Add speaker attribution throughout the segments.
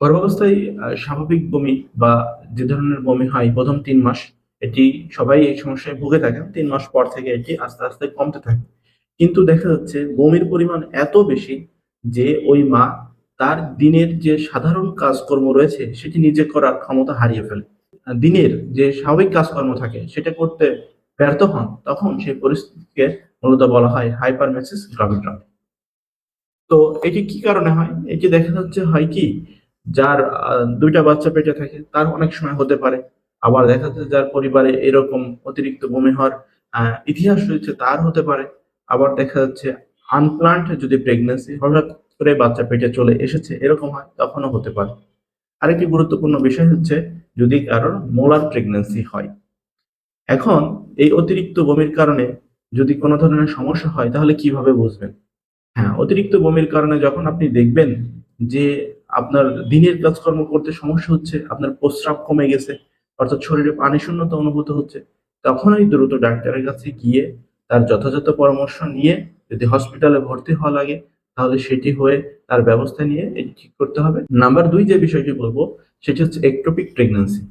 Speaker 1: গর্ভাবস্থায় স্বাভাবিক বমি বা যে ধরনের বমি হয় প্রথম তিন মাস, এটি সবাই এই সমস্যায় ভুগে থাকেন। তিন মাস পর থেকে এটি আস্তে আস্তে কমতে থাকে। কিন্তু দেখা যাচ্ছে বমির পরিমাণ এত বেশি যে ওই মা তার দিনের যে সাধারণ কাজকর্ম রয়েছে, সেটি নিজে করার ক্ষমতা হারিয়ে ফেলে। দিনের যে স্বাভাবিক কাজকর্ম থাকে, সেটা করতে ব্যর্থ হন, তখন সেই পরিস্থিতিকে মূলত বলা হয় হাইপারমেসিস গ্রাভিড্রাম তো এটি কি কারণে হয়? এটি দেখা যাচ্ছে হয় কি যার দুইটা বাচ্চা পেটে থাকে, তার অনেক সময় হতে পারে। আবার দেখা যাচ্ছে যার পরিবারে এরকম অতিরিক্ত বমি হওয়ার ইতিহাস রয়েছে, তার হতে পারে। আবার দেখা যাচ্ছে আনপ্লান্ট যদি প্রেগনেন্সি হঠাৎ করে বাচ্চা পেটে চলে এসেছে, এরকম হয়, তখনও হতে পারে। আরেকটি গুরুত্বপূর্ণ বিষয় হচ্ছে যদি কারোর মোলার প্রেগনেন্সি হয়। এখন এই অতিরিক্ত বমির কারণে যদি কোনো ধরনের সমস্যা হয়, তাহলে কীভাবে বুঝবেন? হ্যাঁ অতিরিক্ত বমির কারণে যখন আপনি দেখবেন যে আপনার দিনের কাজকর্ম করতে সমস্যা হচ্ছে, আপনার প্রস্রাব কমে গেছে, অর্থাৎ শরীরে পানি শূন্যতা অনুভূত হচ্ছে, তখনই দ্রুত ডাক্তারের কাছে গিয়ে তার যথাযথ পরামর্শ নিয়ে যদি হসপিটালে ভর্তি হওয়া লাগে, তাহলে সেটি হয়ে তার ব্যবস্থা নিয়ে এটি ঠিক করতে হবে। নাম্বার দুই যে বিষয়টি বলব, সেটি হচ্ছে একটোপিক প্রেগন্যান্সি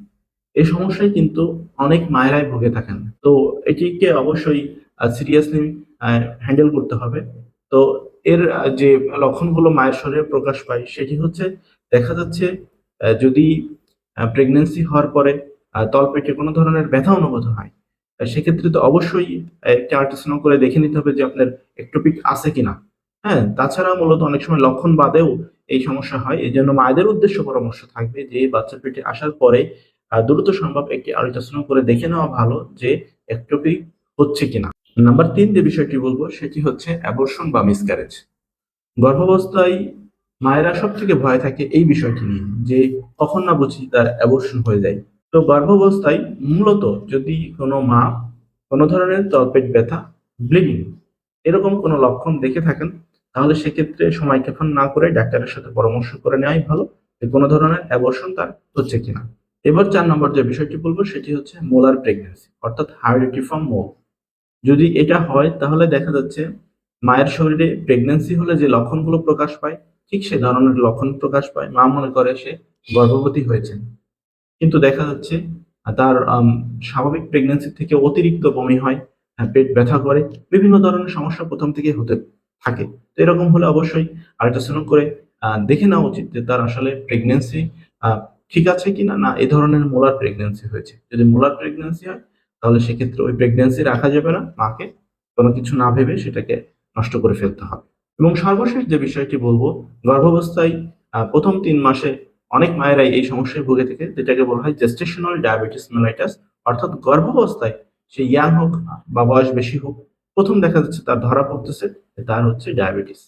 Speaker 1: এই সমস্যায় কিন্তু অনেক মায়েরাই ভুগে থাকেন। তো এটিকে অবশ্যই সিরিয়াসলি হ্যান্ডেল করতে হবে। তো এর যে লক্ষণগুলো মায়ের শরীরে প্রকাশ পায় সেটি হচ্ছে দেখা যাচ্ছে যদি প্রেগনেন্সি হওয়ার পরে তলপেটে কোনো ধরনের ব্যথা অনুভূত হয় সেক্ষেত্রে তো অবশ্যই একটি আল্ট্রাসাউন্ড করে দেখে নিতে হবে যে আপনার একটোপিক আছে কিনা। হ্যাঁ তাছাড়া মূলত অনেক সময় লক্ষণ বাদেও এই সমস্যা হয়। এই জন্য মায়েদের উদ্দেশ্য পরামর্শ থাকবে যে বাচ্চা পেটে আসার পরে দ্রুত সম্ভব একটি আল্ট্রাসাউন্ড করে দেখে নেওয়া ভালো যে একটোপিক হচ্ছে কিনা। নাম্বার তিন যে বিষয়টি বলব, সেটি হচ্ছে অ্যাবর্শন বা মিসক্যারেজ গর্ভাবস্থায় মায়েরা সব থেকে ভয় থাকে এই বিষয়টি নিয়ে, যে কখন না বুঝি তার অ্যাবর্শন হয়ে যায়। তো গর্ভাবস্থায় মূলত যদি কোনো মা কোনো ধরনের তলপেট ব্যথা ব্লিডিং এরকম কোনো লক্ষণ দেখে থাকেন, তাহলে সেক্ষেত্রে সময় ক্ষেপণ না করে ডাক্তারের সাথে পরামর্শ করে নেওয়াই ভালো, যে কোনো ধরনের অ্যাবর্শন তার হচ্ছে কিনা। এবার চার নম্বর যে বিষয়টি বলব, সেটি হচ্ছে মোলার প্রেগনেন্সি অর্থাৎ হার্ডিটিফর্ম মোল যদি এটা হয়, তাহলে দেখা যাচ্ছে মায়ের শরীরে প্রেগন্যান্সি হলে যে লক্ষণগুলো প্রকাশ পায়, ঠিক সে ধরনের লক্ষণ প্রকাশ পায়। মা মনে করে সে গর্ভবতী হয়েছে কিন্তু দেখা যাচ্ছে তার স্বাভাবিক প্রেগন্যান্সি থেকে অতিরিক্ত বমি হয় পেট ব্যথা করে, বিভিন্ন ধরনের সমস্যা প্রথম থেকে হতে থাকে। তো এরকম হলে অবশ্যই আল্ট্রাসাউন্ড করে দেখে নেওয়া উচিত যে তার আসলে প্রেগন্যান্সি ঠিক আছে কিনা? না, এ ধরনের মোলার প্রেগন্যান্সি হয়েছে। যদি মোলার প্রেগন্যান্সি হয় তাহলে সেক্ষেত্রে ওই প্রেগন্যান্সি রাখা যাবে না, মাকে। কোনো কিছু না ভেবে সেটাকে নষ্ট করে ফেলতে হবে। এবং সর্বশেষ যে বিষয়টি বলব, গর্ভাবস্থায় প্রথম তিন মাসে অনেক মায়েরাই এই সমস্যায় ভুগে থাকে, যেটাকে বলা হয় জেস্টেশনাল ডায়াবেটিস মেলাইটাস অর্থাৎ গর্ভাবস্থায় সে ইয়াং হোক বা বয়স বেশি হোক, প্রথম দেখা যাচ্ছে তার ধরা পড়তেছে, তার হচ্ছে ডায়াবেটিস